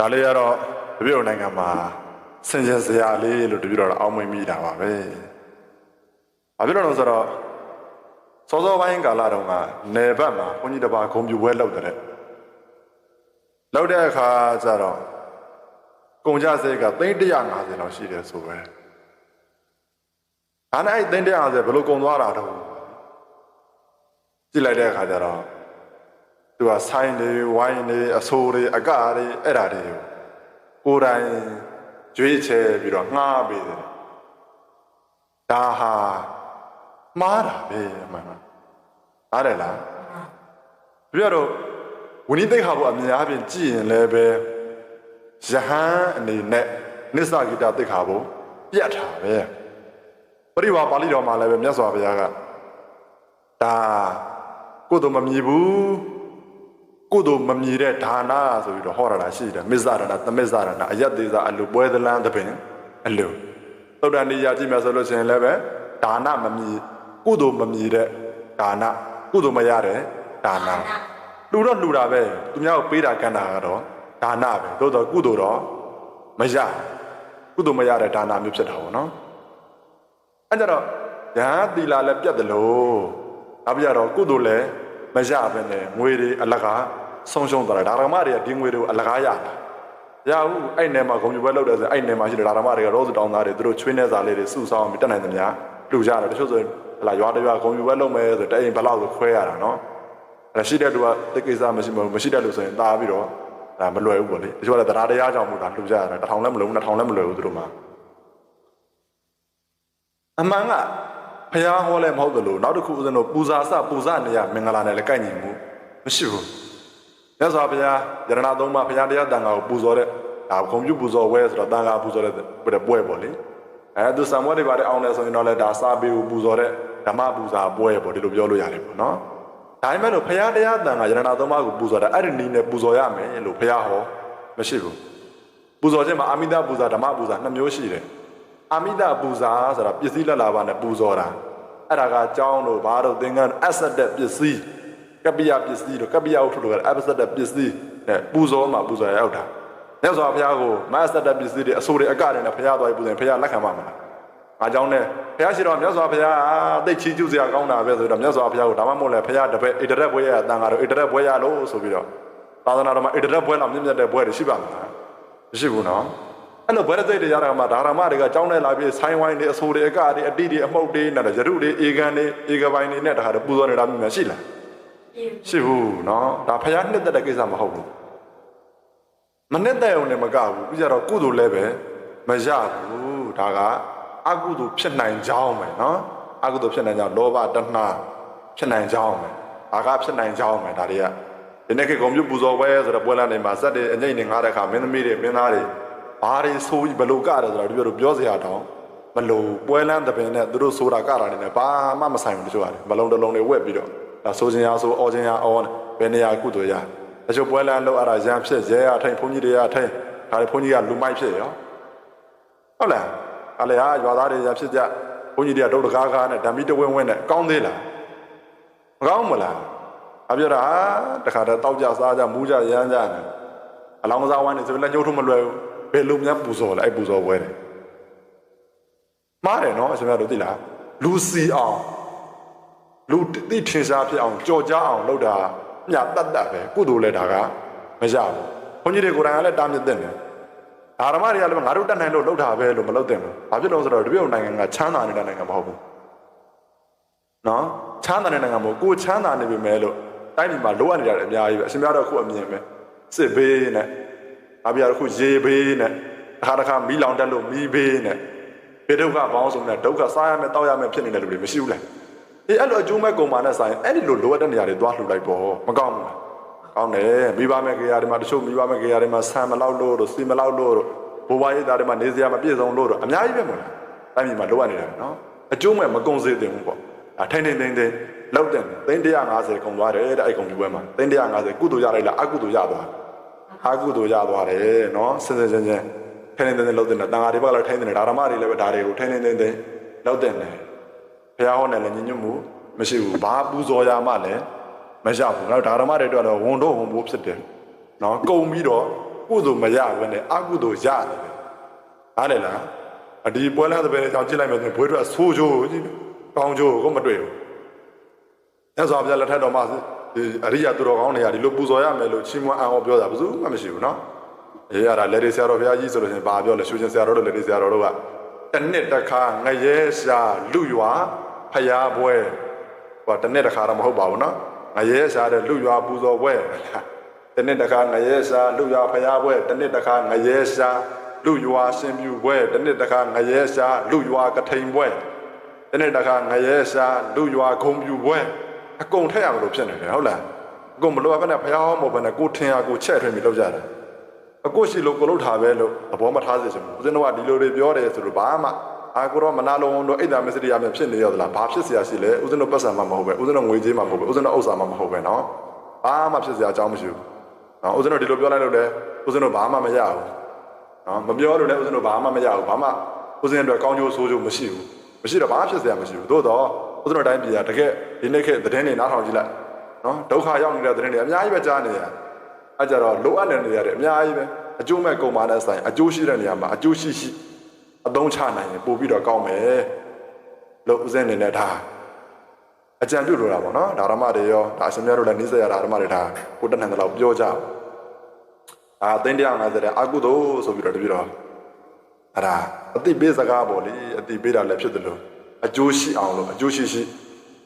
ဒါလေးကတော့တပြည့်နိုင်ငံမှာဆင်ခြင်စရာလေးလို့တပြည့်တော့အောင်းမွေးမိတာပါပဲဘာဖြစ်လို့လဲဆိုတော့စောစောပိုင်းကာလတုန်းကနေဘက်မှာဘုန်းကြီးတစ်ပါးဂုံပြူပွဲလုပ်တဲ့လုပ်တဲ့အခါကျတော့ကုန်ကြစိတ်က350လောက်ရှိတယ်ဆိုပဲဒါနဲ့အဲ့350ဘယ်လိုကုန်သွားတာတော့ကြည့်လိုက်တဲ့အခါကျတော့ သူကဆိုင်တွေဝိုင်းတွေအဆိုးတွေအကတွေအဲ့ဒါတွေကိုကိုယ်တိုင်ကြွေးချဲပြီးတော့ငှားပေးတယ်ဒါဟာမှားတာပဲအမှန်ပါနားတယ်လားပြရတော့ဝိနည်းသိက္ခာဘုအများအပြားကြည့်ရင်လည်းပဲယဟန်အနေနဲ့နိစ္စဂိတသိက္ခာဘုပြတ်တာပဲပရိဝါပါဠိတော်မှာလည်းပဲမြတ်စွာဘုရားကဒါကိုယ်တော့မမြည်ဘူး ကိုယ်တော့မမြည်တဲ့ဒါနာဆိုပြီးတော့ဟောရတာရှိတယ်မစ္ဆရဏသမစ္ဆရဏအယတ်သေးစာအလိုပွဲသလန်းသပင်အလိုသုတ္တန်ဒီယာကြည့်မယ်ဆိုလို့ရှိရင်လည်းပဲဒါနမမြည်ကိုယ်တော့မမြည်တဲ့ဒါနကိုယ်တော့မရတဲ့ဒါနာလူတော့လူတာပဲသူများကိုပေးတာကမ်းတာကတော့ဒါနပဲသို့တော့ကုသိုလ်တော့မရကုသိုလ်မရတဲ့ဒါနမျိုးဖြစ်တာပေါ့နော်အဲကြတော့ယဟန်သီလာလည်းပြတ်တယ်လို့နောက်ပြတော့ကုသိုလ်လည်းမရပဲနဲ့ငွေတွေအလကား ဆုံးရှုံးသွားတာဒါရမတွေကဒီငွေတွေကိုအလကားရတာရဘူးအဲ့နယ်မှာဂုံပြပွဲလုပ်တယ်ဆိုအဲ့နယ်မှာရှိတဲ့ဒါရမတွေကရောစတောင်းသားတွေသူတို့ချွေးနေစားလေးတွေစုဆောင်းပြီးတက်နိုင်သမျှလူကြတယ်တချို့ဆိုဟလာရွာတရွာဂုံပြပွဲလုပ်မယ်ဆိုတဲ့အိမ်ဘယ်လောက်ဆိုခွဲရတာနော်အဲ့ရှိတဲ့လူကတိတ်ကိစ္စမရှိဘူးမရှိတဲ့လူဆိုရင်တာပြီးတော့ဒါမလွယ်ဘူးပေါ့လေတချို့ကတရားတရားကြောင့်မို့ဒါလူကြရတယ်တစ်ထောင်လည်းမလွယ်ဘူးနှစ်ထောင်လည်းမလွယ်ဘူးသူတို့မှာအမှန်ကဖះဟောလည်းမဟုတ်တယ်လို့နောက်တစ်ခုဦးဇင်းတို့ပူဇာစပူဇာနေရမင်္ဂလာနဲ့လည်းကိုက်ညီမှုမရှိဘူး မြတ်စွာဘုရားယရဏသုံးပါးဘုရားတရားတန်ခါကိုပူဇော်တဲ့ဒါကွန်ပျူပူဇော်ဝဲဆိုတော့တန်ခါပူဇော်တဲ့ပွဲပေါ့လေအဲသူစံမွေးတွေပါတဲ့အောင်လဲဆိုရင်တော့လည်းဒါစာပေကိုပူဇော်တဲ့ဓမ္မပူဇာပွဲပေါ့ဒီလိုပြောလို့ရတယ်ပေါ့နော်ဒါပေမဲ့လို့ဘုရားတရားတန်ခါယရဏသုံးပါးကိုပူဇော်တာအဲ့ဒီနည်းနဲ့ပူဇော်ရမယ်လို့ဘုရားဟောမရှိဘူးပူဇော်ခြင်းမှာအာမိဒပူဇာဓမ္မပူဇာနှစ်မျိုးရှိတယ်အာမိဒပူဇာဆိုတာပစ္စည်းလက်လာပါနဲ့ပူဇော်တာအဲ့ဒါကကြောင်းတို့ဘာတို့သင်္ကန်းအဆက်တဲ့ပစ္စည်း ကပ္ပိယပစ္စည်းတို့ကပ္ပိယဥထုတို့ကအဆက်တဲ့ပစ္စည်းနဲ့ပူဇော်မှာပူဇော်ရရောက်တာမြတ်စွာဘုရားကိုမအဆက်တဲ့ပစ္စည်းတွေအဆိုးတွေအကတွေနဲ့ဘုရားတော်ပူဇော်ဘုရားလက်ခံပါမလားငါကြောင်းနဲ့ဘုရားရှိတော်မြတ်စွာဘုရားသိချီးကျူးစရာကောင်းတာပဲဆိုတော့မြတ်စွာဘုရားကိုဒါမှမဟုတ်လဲဘုရားတပည့်ဣတရက်ဘွဲရတန်ဃာတို့ဣတရက်ဘွဲရလို့ဆိုပြီးတော့သာသနာတော်မှာဣတရက်ဘွဲလောက်မြင့်မြတ်တဲ့ဘွဲတွေရှိပါမလားမရှိဘူးနော်အဲ့လိုဘွဲတဲ့စိတ်တွေရတာမှာဒါရမတွေကကြောင်းနဲ့လာပြီးဆိုင်းဝိုင်းတွေအဆိုးတွေအကတွေအတိတွေအမှုတ်တွေနဲ့ရတုတွေအေကန်တွေအေကပိုင်းတွေနဲ့တခါတည်းပူဇော်နေတာမျိုးမရှိလား ရှိဘူးနော်ဒါဖယားနှစ်သက်တဲ့ကိစ္စမဟုတ်ဘူးမနှစ်သက်ုံနဲ့မကဘူးပြီးကြတော့ကုသိုလ်လည်းပဲမရဘူးဒါကအကုသိုလ်ဖြစ်နိုင်ကြောင်းပဲနော်အကုသိုလ်ဖြစ်နိုင်ကြောင်းလောဘတဏှာဖြစ်နိုင်ကြောင်းပဲအာကဖြစ်နိုင်ကြောင်းပဲဒါတွေကဒီနေ့ခေတ်ကွန်ပျူတာပူဇော်ပွဲဆိုတော့ပွဲလမ်းတွေမှာဇက်တွေအငိမ့်နေငားတဲ့အခါမင်းသမီးတွေမင်းသားတွေဘာတွေဆိုးဘလို့ကတယ်ဆိုတော့ဒီလိုပြောစရာတောင်းမလို့ပွဲလမ်းတပင်နဲ့သူတို့ဆိုတာကတာနေနဲ့ဘာမှမဆိုင်ဘူးတချို့ရတယ်မလုံးတလုံးတွေဝက်ပြီးတော့ဒါ ဆိုခြင်းရဆိုအော်ခြင်းရအော်ဘယ်နေရာကုသိုလ်ရတချို့ပွဲလမ်းလောက်အဲ့ဒါရံဖြစ်ရဲရထိုင်ဘုန်းကြီးတွေရထိုင်ဒါတွေဘုန်းကြီးကလူမိုက်ဖြစ်ရောဟုတ်လားအဲ့လေဟာရွာသားတွေရဖြစ်ကြဘုန်းကြီးတွေကဒုတ်တကားကားနဲ့ဓမ္မိတဝင်းဝင်းနဲ့ကောင်းသေးလားမကောင်းမလားအပြတာတခါတည်းတောက်ကြစားကြမူးကြရမ်းကြတယ်အလောင်းစားဝိုင်းနေဆိုလည်းညှို့ထုံးမလွယ်ဘူးဘယ်လိုများပူဇော်လဲအဲ့ပူဇော်ပွဲတယ်မားတယ်နော်အရှင်မြတ်တို့သိလားလူစီအောင် လူတိထင်ရှားဖြစ်အောင်ကြော်ကြားအောင်လုပ်တာညတတ်တတ်ပဲကုသိုလ်လဲဒါကမရဘူးဘုန်းကြီးတွေကိုယ်တိုင်ကလည်းတားမြစ်တဲ့တယ်ဓမ္မတွေကလည်းငါတို့တတ်နိုင်လို့လုပ်တာပဲလို့မလုပ်တဲ့ဘူးဘာဖြစ်လို့ဆိုတော့တပြည့်နိုင်ငံကချမ်းသာနေတဲ့နိုင်ငံမဟုတ်ဘူးနော်ချမ်းသာတဲ့နိုင်ငံမဟုတ်ကိုချမ်းသာနေပြီမဲ့လို့တိုင်းပြည်မှာလိုအပ်နေကြတယ်အများကြီးပဲအရှင်မြတ်တော့အခုအမြင်ပဲစစ်ဘေးနဲ့အပြာအခုရေဘေးနဲ့တစ်ခါတစ်ခါမီးလောင်တက်လို့မီးဘေးနဲ့ဘေဒုက္ခပေါင်းစုံနဲ့ဒုက္ခစားရမယ်တောက်ရမယ်ဖြစ်နေတဲ့လူတွေမရှိဘူးလား အေးအဲ့လိုအကျိုးမဲ့ကုန်ပါနဲ့ဆိုင်အဲ့ဒီလိုလိုအပ်တဲ့နေရာတွေသွားလှူလိုက်ပေါ့မကောင်းဘူးလားကောင်းတယ်မိဘမဲ့ကြရာတွေမှာတချို့မိဘမဲ့ကြရာတွေမှာဆံမလောက်လို့တို့စီမလောက်လို့တို့ဘိုးဘွားရေးသားတွေမှာနေစရာမပြည့်စုံလို့တို့အများကြီးပဲမို့လားတိုင်းပြည်မှာလိုအပ်နေတာနော်အကျိုးမဲ့မကုန်စေတင်ဘူးပေါ့အထိုင်ထိုင်ထိုင်ထိုင်လောက်တယ်သိန်း150ကုန်သွားတယ်တဲ့အဲ့ကုန်ဒီပွဲမှာသိန်း150ကုသိုလ်ရလိုက်လားအကုသိုလ်ရသွားအာကုသိုလ်ရသွားတယ်နော်စင်စင်ချင်းချင်းထိုင်နေနေလောက်တယ်တန်ဃာတွေဘက်ကလည်းထိုင်နေတယ်ဓမ္မတွေလည်းပဲဒါတွေကိုထိုင်နေနေနေလောက်တယ် ဘုရားဟောနဲ့လည်းညညမှုမရှိဘူးဘာပူဇော်ရမှလည်းမရဘူးငါတို့ဓမ္မတွေအတွက်တော့ဝန်တော့ဝန်ဖို့ဖြစ်တယ်နော်ကုံပြီးတော့ကုသိုလ်မရဘဲနဲ့အကုသိုလ်ရတယ်ဟားလေလားအဒီပွဲလန်းတပည့်ကြောင့်ကြည့်လိုက်မယ်ဆိုရင်ဘွေးထွက်ဆိုးချိုးကြီးကောင်းချိုးကိုမတွေ့ဘူးအဲ့ဆိုအပြလက်ထက်တော်မှာအရိယာသူတော်ကောင်းတွေကဒီလိုပူဇော်ရမယ်လို့ချီးမွမ်းအံ့ဩပြောတာဘယ်သူမှမရှိဘူးနော်အေးရတာလက်ရီဆရာတော်ဘုရားကြီးဆိုလို့ရှိရင်ဘာပြောလဲရှုရှင်ဆရာတော်တို့လက်ရီဆရာတော်တို့ကတစ်နှစ်တစ်ခါငရဲရှာလူရွာ ဖျားပွဲဟိုတနေ့တစ်ခါတော့မဟုတ်ပါဘူးနော်ငရဲစားတဲ့လူရွာပူဇော်ပွဲတနေ့တစ်ခါငရဲစားလူရွာဖျားပွဲတနေ့တစ်ခါငရဲစားလူရွာဆင်ပြူပွဲတနေ့တစ်ခါငရဲစားလူရွာကထိန်ပွဲတနေ့တစ်ခါငရဲစားလူရွာဂုံပြူပွဲအကုန်ထည့်ရမလို့ဖြစ်နေတယ်ဟုတ်လားအကုန်မလိုအပ်ဘဲနဲ့ဖျားဟောမဟုတ်ဘဲနဲ့ကိုထင်ရကိုချက်ထွင်ပြီးလုပ်ကြတယ်အကိုရှိလို့ကိုလုပ်တာပဲလို့သဘောမထားစေချင်ဘူးဦးဇင်းတော်ကဒီလိုတွေပြောတယ်ဆိုလို့ဘာမှ အာကိုတော့မနာလုံးတို့အိတ်တာမစ္စရိယာမျိုးဖြစ်နေရသလားဘာဖြစ်เสียရှိလဲဦးဇင်းတို့ပတ်စံမှမဟုတ်ပဲဦးဇင်းတို့ငွေကြေးမှမဟုတ်ပဲဦးဇင်းတို့ဥစ္စာမှမဟုတ်ပဲเนาะဘာမှဖြစ်เสียအကြောင်းမရှိဘူးเนาะဦးဇင်းတို့ဒီလိုပြောလိုက်လို့လည်းဦးဇင်းတို့ဘာမှမရဘူးเนาะမပြောလို့လည်းဦးဇင်းတို့ဘာမှမရဘူးဘာမှဦးဇင်းတို့ကောင်းကျိုးဆိုးကျိုးမရှိဘူးမရှိတော့ဘာဖြစ်เสียမရှိဘူးသို့တော့ဦးဇင်းတို့တိုင်းပြည်ကတကယ်ဒီနေ့ခေတ်သတင်းတွေနားထောင်ကြည့်လိုက်เนาะဒုက္ခရောက်နေတဲ့သတင်းတွေအများကြီးပဲကြားနေရ အဲကြတော့လိုအပ်တဲ့နေရာတွေအများကြီးပဲအကျိုးမဲ့ကုန်ပါတဲ့ဆိုင်အကျိုးရှိတဲ့နေရာမှာအကျိုးရှိရှိ အသုံးချနိုင်ရင်ပို့ပြီးတော့ကောင်းမယ်လို့ဦးစင်းနေနဲ့ဒါအကြံပြုလိုတာပေါ့နော်ဒါဓမ္မတွေရောဒါအရှင်မြတ်တို့လည်းနှိစရတာဓမ္မတွေဒါကိုတက်နိုင်တဲ့လောက်ပြောကြအောင်အာသိန်း150တဲ့အကုသိုလ်ဆိုပြီးတော့တပြည့်တော့အဲ့ဒါအတိပေးစကားပေါ့လေအတိပေးတာလည်းဖြစ်တယ်လို့အကျိုးရှိအောင်လို့အကျိုးရှိရှိ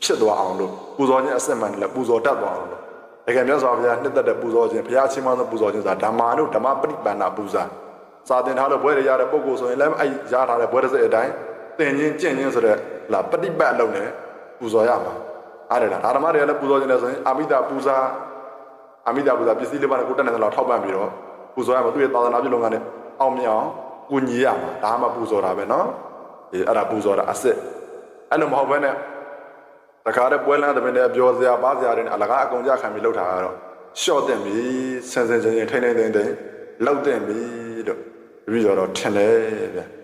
ဖြစ်သွားအောင်လို့ပူဇော်ခြင်းအစစ်မှန်လည်းပူဇော်တတ်သွားအောင်လို့တကယ်မြတ်စွာဘုရားနှစ်သက်တဲ့ပူဇော်ခြင်းဘုရားချင်းမသောပူဇော်ခြင်းဆိုတာဓမ္မာတို့ဓမ္မပရိပန္နာပူဇာ စာသင်ထားလို့ဘွဲရရတဲ့ပုဂ္ဂိုလ်ဆိုရင်လည်းအဲ့ရထားတဲ့ဘွဲရစတဲ့အတိုင်းသင်ခြင်းကျင့်ခြင်းဆိုတဲ့လာပฏิပတ်အလုံးနဲ့ပူဇော်ရမှာအားရလားဓမ္မတွေကလည်းပူဇော်ခြင်းလဲဆိုရင်အာမိတာပူဇာအာမိတာပူဇာပစ္စည်းလေးပါးနဲ့ကိုတက်နေတဲ့လောက်ထောက်ပံ့ပြီးတော့ပူဇော်ရမှာသူ့ရဲ့သာသနာပြုလုပ်ငန်းနဲ့အောင်မြင်အောင်ကူညီရမှာဒါမှပူဇော်တာပဲနော်အေးအဲ့ဒါပူဇော်တာအစ်စ်အဲ့လိုမဟုတ်ဘဲနဲ့တခါတည်းပွဲလန်းတဲ့ပင်နဲ့ပြောစရာပါစရာတွေနဲ့အလကားအကုန်ကြခံပြီးလှုပ်တာကတော့ရှော့တင်ပြီဆန်းဆန်းချင်းချင်းထိမ့်ထိမ့်သိမ့်သိမ့်လှုပ်တင်ပြီ လို့ပြီးတော့ထင်တယ်ဗျ